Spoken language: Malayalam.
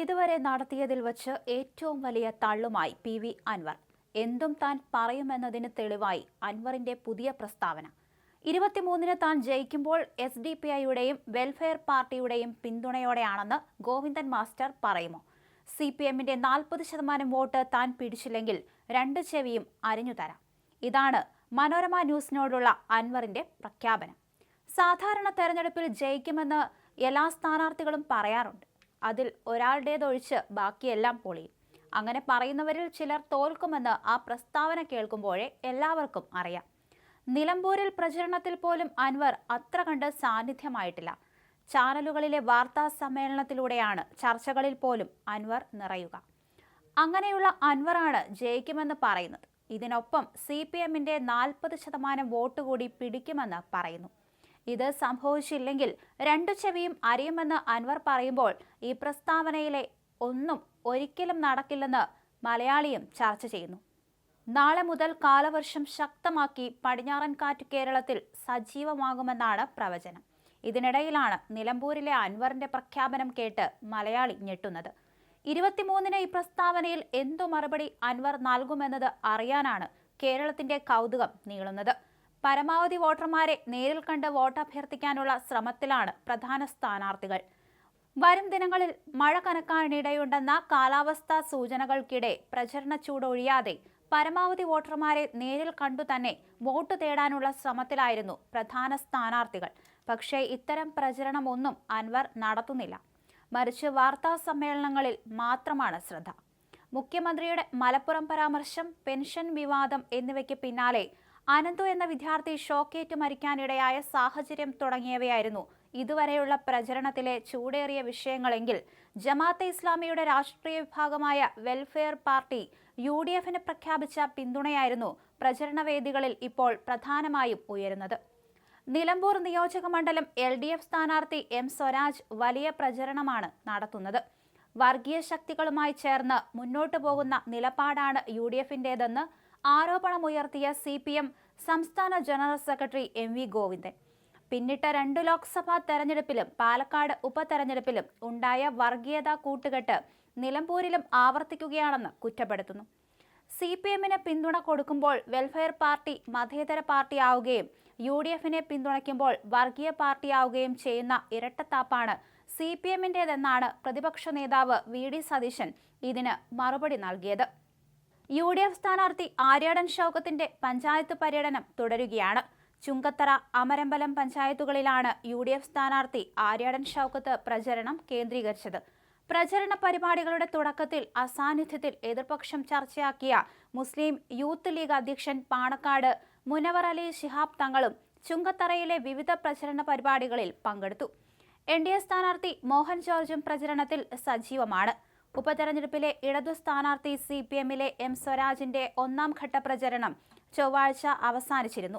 ഇതുവരെ നടത്തിയതിൽ വച്ച് ഏറ്റവും വലിയ തള്ളുമായി പി വി അൻവർ. എന്തും താൻ പറയുമെന്നതിന് തെളിവായി അൻവറിന്റെ പുതിയ പ്രസ്താവന. ഇരുപത്തിമൂന്നിന് താൻ ജയിക്കുമ്പോൾ എസ് ഡി പി ഐയുടെയും വെൽഫെയർ പാർട്ടിയുടെയും പിന്തുണയോടെയാണെന്ന് ഗോവിന്ദൻ മാസ്റ്റർ പറയുമോ? സി പി എമ്മിന്റെ നാൽപ്പത് ശതമാനം വോട്ട് താൻ പിടിച്ചില്ലെങ്കിൽ രണ്ട് ചെവിയും അരിഞ്ഞു തരാം. ഇതാണ് മനോരമ ന്യൂസിനോടുള്ള അൻവറിന്റെ പ്രഖ്യാപനം. സാധാരണ തെരഞ്ഞെടുപ്പിൽ ജയിക്കുമെന്ന് എല്ലാ സ്ഥാനാർത്ഥികളും പറയാറുണ്ട്. അതിൽ ഒരാളുടേതൊഴിച്ച് ബാക്കിയെല്ലാം പൊളി. അങ്ങനെ പറയുന്നവരിൽ ചിലർ തോൽക്കുമെന്ന് ആ പ്രസ്താവന കേൾക്കുമ്പോഴേ എല്ലാവർക്കും അറിയാം. നിലമ്പൂരിൽ പ്രചരണത്തിൽ പോലും അൻവർ അത്ര കണ്ട് സാന്നിധ്യമായിട്ടില്ല. ചാനലുകളിലെ വാർത്താ സമ്മേളനത്തിലൂടെയാണ് ചർച്ചകളിൽ പോലും അൻവർ നിറയുക. അങ്ങനെയുള്ള അൻവറാണ് ജയിക്കുമെന്ന് പറയുന്നത്. ഇതിനൊപ്പം സി പി എമ്മിന്റെ നാൽപ്പത് ശതമാനം വോട്ട് കൂടി പിടിക്കുമെന്ന് പറയുന്നു. ഇത് സംഭവിച്ചില്ലെങ്കിൽ രണ്ടു ചെവിയും അറിയുമെന്ന് അൻവർ പറയുമ്പോൾ ഈ പ്രസ്താവനയിലെ ഒന്നും ഒരിക്കലും നടക്കില്ലെന്ന് മലയാളിയും ചർച്ച ചെയ്യുന്നു. നാളെ മുതൽ കാലവർഷം ശക്തമാക്കി പടിഞ്ഞാറൻ കാറ്റ് കേരളത്തിൽ സജീവമാകുമെന്നാണ് പ്രവചനം. ഇതിനിടയിലാണ് നിലമ്പൂരിലെ അൻവറിന്റെ പ്രഖ്യാപനം കേട്ട് മലയാളി ഞെട്ടുന്നത്. ഇരുപത്തിമൂന്നിന് ഈ പ്രസ്താവനയിൽ എന്തു മറുപടി അൻവർ നൽകുമെന്നത് അറിയാനാണ് കേരളത്തിന്റെ കൗതുകം നീളുന്നത്. പരമാവധി വോട്ടർമാരെ നേരിൽ കണ്ട് അഭ്യർത്ഥിക്കാനുള്ള ശ്രമത്തിലാണ് പ്രധാന സ്ഥാനാർത്ഥികൾ. വരും ദിനങ്ങളിൽ മഴ കനക്കാനിടയുണ്ടെന്ന കാലാവസ്ഥാ സൂചനകൾക്കിടെ പ്രചരണ ചൂടൊഴിയാതെ പരമാവധി വോട്ടർമാരെ നേരിൽ കണ്ടു തന്നെ വോട്ട് തേടാനുള്ള ശ്രമത്തിലായിരുന്നു പ്രധാന സ്ഥാനാർത്ഥികൾ. പക്ഷേ ഇത്തരം പ്രചരണമൊന്നും അൻവർ നടത്തുന്നില്ല. മറിച്ച് വാർത്താ സമ്മേളനങ്ങളിൽ മാത്രമാണ് ശ്രദ്ധ. മുഖ്യമന്ത്രിയുടെ മലപ്പുറം പരാമർശം പെൻഷൻ വിവാദം എന്നിവയ്ക്ക് പിന്നാലെ അനന്തു എന്ന വിദ്യാർത്ഥി ഷോക്കേറ്റ് മരിക്കാനിടയായ സാഹചര്യം തുടങ്ങിയവയായിരുന്നു. ഇതുവരെയുള്ള പ്രചരണത്തിലെ ചൂടേറിയ വിഷയങ്ങളെങ്കിൽ ജമാഅത്തെ ഇസ്ലാമിയുടെ രാഷ്ട്രീയ വിഭാഗമായ വെൽഫെയർ പാർട്ടി യു ഡി എഫിന് പ്രഖ്യാപിച്ച പിന്തുണയായിരുന്നു പ്രചരണ വേദികളിൽ ഇപ്പോൾ പ്രധാനമായും ഉയരുന്നത്. നിലമ്പൂർ നിയോജക മണ്ഡലം എൽ ഡി എഫ് സ്ഥാനാർത്ഥി എം സ്വരാജ് വലിയ പ്രചരണമാണ് നടത്തുന്നത്. വർഗീയ ശക്തികളുമായി ചേർന്ന് മുന്നോട്ടു പോകുന്ന നിലപാടാണ് യു ഡി എഫിന്റെതെന്ന് ആരോപണമുയർത്തിയ സി പി എം സംസ്ഥാന general secretary M V Govindan. പിന്നിട്ട രണ്ട് ലോക്സഭാ തെരഞ്ഞെടുപ്പിലും പാലക്കാട് ഉപതെരഞ്ഞെടുപ്പിലും ഉണ്ടായ വർഗീയത കൂട്ടുകെട്ട് നിലമ്പൂരിലും ആവർത്തിക്കുകയാണെന്ന് കുറ്റപ്പെടുത്തുന്നു. സി പി എമ്മിന് പിന്തുണ കൊടുക്കുമ്പോൾ വെൽഫെയർ പാർട്ടി മതേതര പാർട്ടിയാവുകയും യു ഡി എഫിനെ പിന്തുണയ്ക്കുമ്പോൾ വർഗീയ പാർട്ടിയാവുകയും ചെയ്യുന്ന ഇരട്ടത്താപ്പാണ് സി പി എമ്മിന്റേതെന്നാണ് പ്രതിപക്ഷ നേതാവ് വി ഡി സതീശൻ ഇതിന് മറുപടി നൽകിയത്. യു ഡി എഫ് സ്ഥാനാർത്ഥി ആര്യാടൻ ഷൗക്കത്തിന്റെ പഞ്ചായത്ത് പര്യടനം തുടരുകയാണ്. ചുങ്കത്തറ അമരമ്പലം പഞ്ചായത്തുകളിലാണ് യു ഡി എഫ് സ്ഥാനാർത്ഥി ആര്യാടൻ ഷൗക്കത്ത് പ്രചരണം കേന്ദ്രീകരിച്ചത്. പ്രചരണ പരിപാടികളുടെ തുടക്കത്തിൽ അസാന്നിധ്യത്തിൽ എതിർപക്ഷം ചർച്ചയാക്കിയ മുസ്ലിം യൂത്ത് ലീഗ് അധ്യക്ഷൻ പാണക്കാട് മുനവർ അലി ശിഹാബ് തങ്ങളും ചുങ്കത്തറയിലെ വിവിധ പ്രചരണ പരിപാടികളിൽ പങ്കെടുത്തു. എൻ ഡി എ സ്ഥാനാർത്ഥി മോഹൻ ജോർജും പ്രചരണത്തിൽ സജീവമാണ്. ഉപതെരഞ്ഞെടുപ്പിലെ ഇടതു സ്ഥാനാർത്ഥി സി പി എമ്മിലെ എം സ്വരാജിന്റെ ഒന്നാം ഘട്ട പ്രചരണം ചൊവ്വാഴ്ച അവസാനിച്ചിരുന്നു.